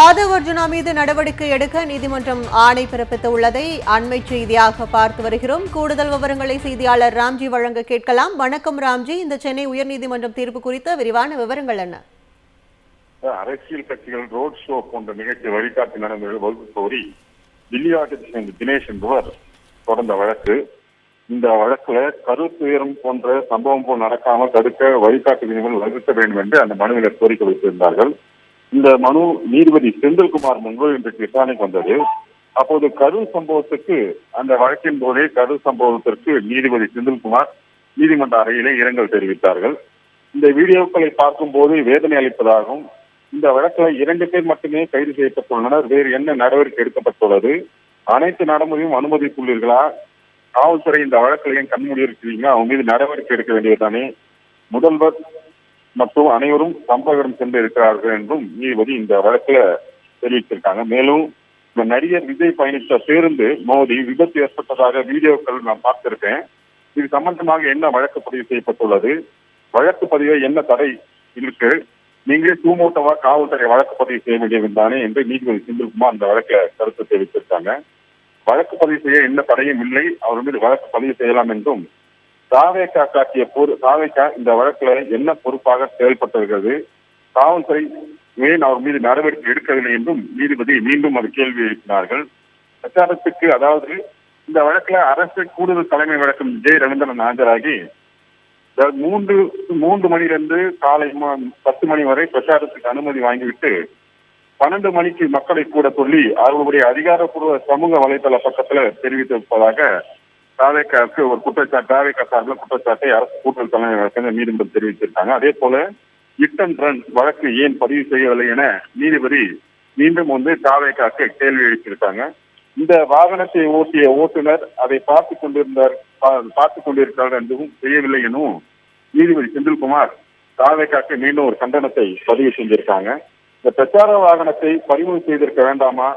ஆதவ் அர்ஜுனா மீது நடவடிக்கை எடுக்க நீதிமன்றம் ஆணை பிறப்பித்துள்ளதை அண்மை செய்தியாக பார்த்து வருகிறோம். கூடுதல் விவரங்களை செய்தியாளர் ராம்ஜி வழங்க கேட்கலாம். வணக்கம் ராம்ஜி. இந்த சென்னை உயர்நீதிமன்றம் தீர்ப்பு குறித்த விரிவான விவரங்கள் என்ன? அரசியல் கட்சிகள் ரோட் ஷோ போன்ற நிகழ்ச்சி வழிகாட்டு நடைமுறைகள் வகுப்பு கோரி தில்லியாட்டை சேர்ந்த தினேஷ் என்பவர் தொடர்ந்த வழக்கு. இந்த வழக்குல கருத்துயரம் போன்ற சம்பவம் போல் நடக்காமல் தடுக்க வழிகாட்டு விதிமுறைகள் வகுக்க வேண்டும் என்று அந்த மனுவினர் கோரிக்கை வைத்திருந்தார்கள். இந்த மனு நீதிபதி செந்தில்குமார் முன்பு இன்றைக்கு விசாரணைக்கு வந்தது. அப்போது கரூர் சம்பவத்துக்கு அந்த வழக்கின் போதே கரூர் சம்பவத்திற்கு நீதிபதி செந்தில்குமார் நீதிமன்ற அறையிலே இரங்கல் தெரிவித்தார்கள். இந்த வீடியோக்களை பார்க்கும் போது வேதனை அளிப்பதாகவும் இந்த வழக்கில் இரண்டு பேர் மட்டுமே கைது செய்யப்பட்டுள்ளனர் வேறு என்ன நடவடிக்கை எடுக்கப்பட்டுள்ளது? அனைத்து நடைமுறையும் அனுமதித்துள்ளீர்களா? காவல்துறை இந்த வழக்கில் ஏன் கண்மூடி இருக்கிறீங்க அவங்க மீது நடவடிக்கை எடுக்க வேண்டியதுதானே? முதல்வர் மற்றும் அனைவரும் சம்பவம் சென்று இருக்கிறார்கள் என்றும் நீதிபதி இந்த வழக்குல தெரிவித்திருக்காங்க. மேலும் இந்த நடிகர் விஜய் பயணித்த பேருந்து மோதி விபத்து ஏற்பட்டதாக வீடியோக்கள் நான் பார்த்திருக்கேன். இது சம்பந்தமாக என்ன வழக்கு பதிவு செய்யப்பட்டுள்ளது? வழக்கு பதிவை என்ன தடை இருக்கு? நீங்களே சூமோட்டவா காவல்துறை வழக்கு பதிவு செய்ய வேண்டியதுதானே என்று நீதிபதி செந்தில்குமார் அந்த வழக்க கருத்து தெரிவித்திருக்காங்க. வழக்கு பதிவு செய்ய என்ன தடையும் இல்லை. அவர் மீது வழக்கு பதிவு செய்யலாம் என்றும் தாவேக்கா காட்டிய பொறு தாவேக்கா இந்த வழக்குல என்ன பொறுப்பாக செயல்பட்டிருக்கிறது? காவல்துறை ஏன் அவர் மீது நடவடிக்கை எடுக்கவில்லை என்றும் நீதிபதி மீண்டும் அது கேள்வி எழுப்பினார்கள். பிரச்சாரத்துக்கு அதாவது இந்த வழக்குல அரசு கூடுதல் தலைமை வழக்கம் ஜெய ரவீந்திரன் ஆஜராகி மூன்று மூன்று மணிலிருந்து காலை பத்து மணி வரை பிரச்சாரத்துக்கு அனுமதி வாங்கிவிட்டு பன்னெண்டு மணிக்கு மக்களை கூட சொல்லி அவர்களுடைய அதிகாரப்பூர்வ சமூக வலைதள பக்கத்துல தெரிவித்திருப்பதாக தாவேக்காவுக்கு ஒரு குற்றச்சாட்டு தாவேக்கா சார்பில் குற்றச்சாட்டை அரசு கூட்டல் தலைமை வழக்கறிஞர் நீதிமன்றம் தெரிவித்திருக்காங்க. அதே போல இட்டன் ரன் வழக்கு ஏன் பதிவு செய்யவில்லை என நீதிபதி மீண்டும் வந்து தாவேக்காக்கு கேள்வி எழுப்பியிருக்காங்க. இந்த வாகனத்தை ஓட்டிய ஓட்டுநர் அதை பார்த்து கொண்டிருந்தார் பா- பார்த்து கொண்டிருக்கிறார் என்றும் செய்யவில்லை எனவும் நீதிபதி செந்தில்குமார் தாவேக்காக்கு மீண்டும் ஒரு கண்டனத்தை பதிவு செஞ்சிருக்காங்க. இந்த பிரச்சார வாகனத்தை பறிமுதல் செய்திருக்க வேண்டாமா?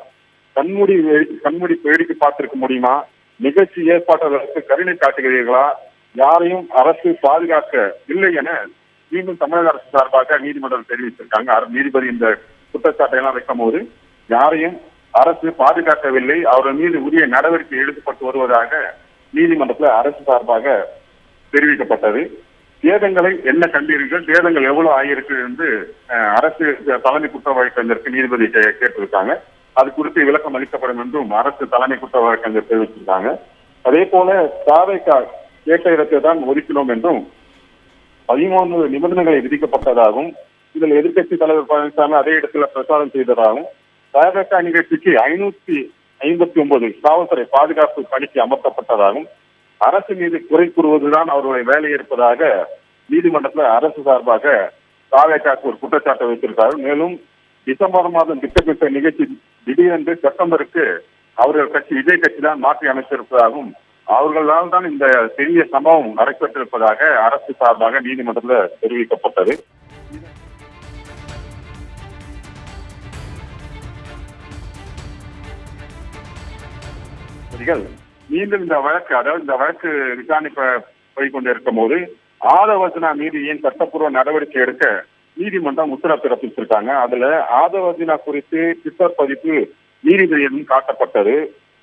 கண்மூடி கண்மூடி வேடிக்கை பார்த்திருக்க முடியுமா? நிகழ்ச்சி ஏற்பாட்டாளருக்கு கருணை காட்டுகிறீர்களா? யாரையும் அரசு பாதுகாக்க இல்லை என மீண்டும் தமிழக அரசு சார்பாக நீதிமன்றம் தெரிவித்திருக்காங்க. அர- நீதிபதி இந்த குற்றச்சாட்டை எல்லாம் வைக்கும் போது யாரையும் அரசு பாதுகாக்கவில்லை. அவர்கள் மீது உரிய நடவடிக்கை எடுக்கப்பட்டு வருவதாக நீதிமன்றத்தில் அரசு சார்பாக தெரிவிக்கப்பட்டது. சேதங்களை என்ன கண்டீர்கள்? சேதங்கள் எவ்வளவு ஆகியிருக்கு என்று அரசு தலைமை குற்ற வழக்கறிஞருக்கு நீதிபதி கே- கேட்டிருக்காங்க. அது குறித்து விளக்கம் அளிக்கப்படும் என்றும் அரசு தலைமை குற்ற வழக்கறிஞர் தெரிவிச்சிருக்காங்க அதே போல தாவேக்கா கேட்ட இடத்தை தான் ஒதுக்கினோம் என்றும் பதிமூன்று நிபந்தனைகளை விதிக்கப்பட்டதாகவும் இதில் எதிர்க்கட்சி தலைவர் பழனிசாமி அதே இடத்துல பிரச்சாரம் செய்ததாகவும் தாவேக்கா நிகழ்ச்சிக்கு ஐநூத்தி ஐம்பத்தி ஒன்பது காவல்துறை பாதுகாப்பு பணிக்கு அமர்த்தப்பட்டதாகவும் அரசு மீது குறை கூறுவதுதான் அவருடைய வேலை இருப்பதாக நீதிமன்றத்தில் அரசு சார்பாக தாவேக்காக்கு ஒரு குற்றச்சாட்டை வைத்திருக்கிறார் மேலும் டிசம்பர் மாதம் திட்டமிட்ட நிகழ்ச்சி திடீரென்று செப்டம்பருக்கு அவர்கள் கட்சி விஜய் கட்சி தான் மாற்றி அமைத்திருப்பதாகவும் அவர்களால் தான் இந்த பெரிய சம்பவம் நடைபெற்றிருப்பதாக அரசு சார்பாக நீதிமன்றத்தில் தெரிவிக்கப்பட்டது. மீண்டும் இந்த வழக்கு அதாவது இந்த வழக்கு விசாரணை ப- போய் கொண்டிருக்கும் போது ஆதவர்ஜனா மீது ஏன் சட்டப்பூர்வ நடவடிக்கை எடுக்க நீதிமன்றம் உத்தரவு பிறப்பிச்சிருக்காங்க அதுல ஆதவர்ஜனா குறித்து ட்விட்டர் பதிப்பு நீதிபதியிடம் காட்டப்பட்டது.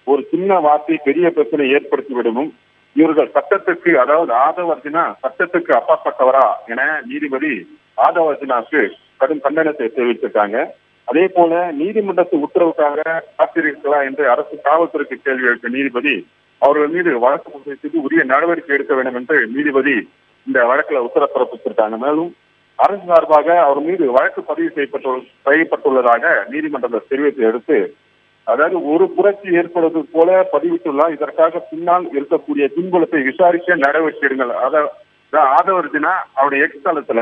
ஒரு சின்ன வார்த்தை பெரிய பிரச்சனை ஏற்படுத்தி விடவும் இவர்கள் சட்டத்துக்கு அதாவது ஆதவர்ஜினா சட்டத்துக்கு அப்பாற்பட்டவரா என நீதிபதி ஆதவர்ஜினாவுக்கு கடும் கண்டனத்தை தெரிவித்திருக்காங்க. அதே போல நீதிமன்றத்து உத்தரவுக்காக காத்திருக்கிறா என்று அரசு காவல்துறைக்கு கேள்வி எழுப்பிய நீதிபதி அவர்கள் மீது வழக்கு உரிய நடவடிக்கை எடுக்க வேண்டும் என்று நீதிபதி இந்த வழக்குல உத்தரவு பிறப்பித்திருக்காங்க. மேலும் அரசு சார்பாக அவர் மீது வழக்கு பதிவு செய்யப்பட்டு செய்யப்பட்டுள்ளதாக நீதிமன்றத்தில் தெரிவித்து எடுத்து அதாவது ஒரு புரட்சி ஏற்படுவது போல பதிவிட்டுள்ளார். இதற்காக பின்னால் இருக்கக்கூடிய பின்புலத்தை விசாரிக்க நடவடிக்கை எடுங்கள் ஆதவர்ஜினா அவருடைய எக்ஸ் தளத்துல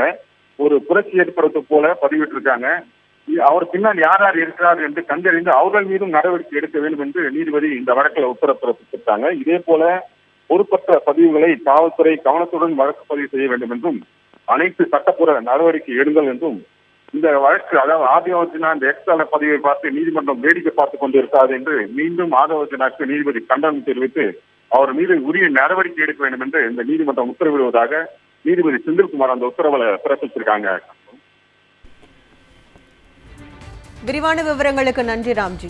ஒரு புரட்சி ஏற்படுவது போல பதிவிட்டிருக்காங்க. அவர் பின்னால் யார் யார் இருக்கிறார் என்று கண்டறிந்து அவர்கள் மீதும் நடவடிக்கை எடுக்க வேண்டும் என்று நீதிபதி இந்த வழக்கில் உத்தரவு பிறப்பித்திருக்காங்க இதே போல பொறுப்பற்ற பதிவுகளை காவல்துறை கவனத்துடன் வழக்கு பதிவு செய்ய வேண்டும் என்றும் அனைத்து சட்டப்பூர்வ நடவடிக்கை எடுங்கள் என்றும் இந்த வழக்கு அதாவது ஆதிவாசினா இந்த எக்ஸ்தல பதிவை பார்த்து நீதிமன்றம் வேடிக்கை பார்த்துக் கொண்டிருக்காது என்று மீண்டும் ஆதிவாசினாக்கு நீதிபதி கண்டனம் தெரிவித்து அவர் மீது உரிய நடவடிக்கை எடுக்க வேண்டும் என்று இந்த நீதிமன்றம் உத்தரவிடுவதாக நீதிபதி செந்தில்குமார் அந்த உத்தரவுல பிறப்பிச்சிருக்காங்க விரிவான விவரங்களுக்கு நன்றி ராம்ஜி.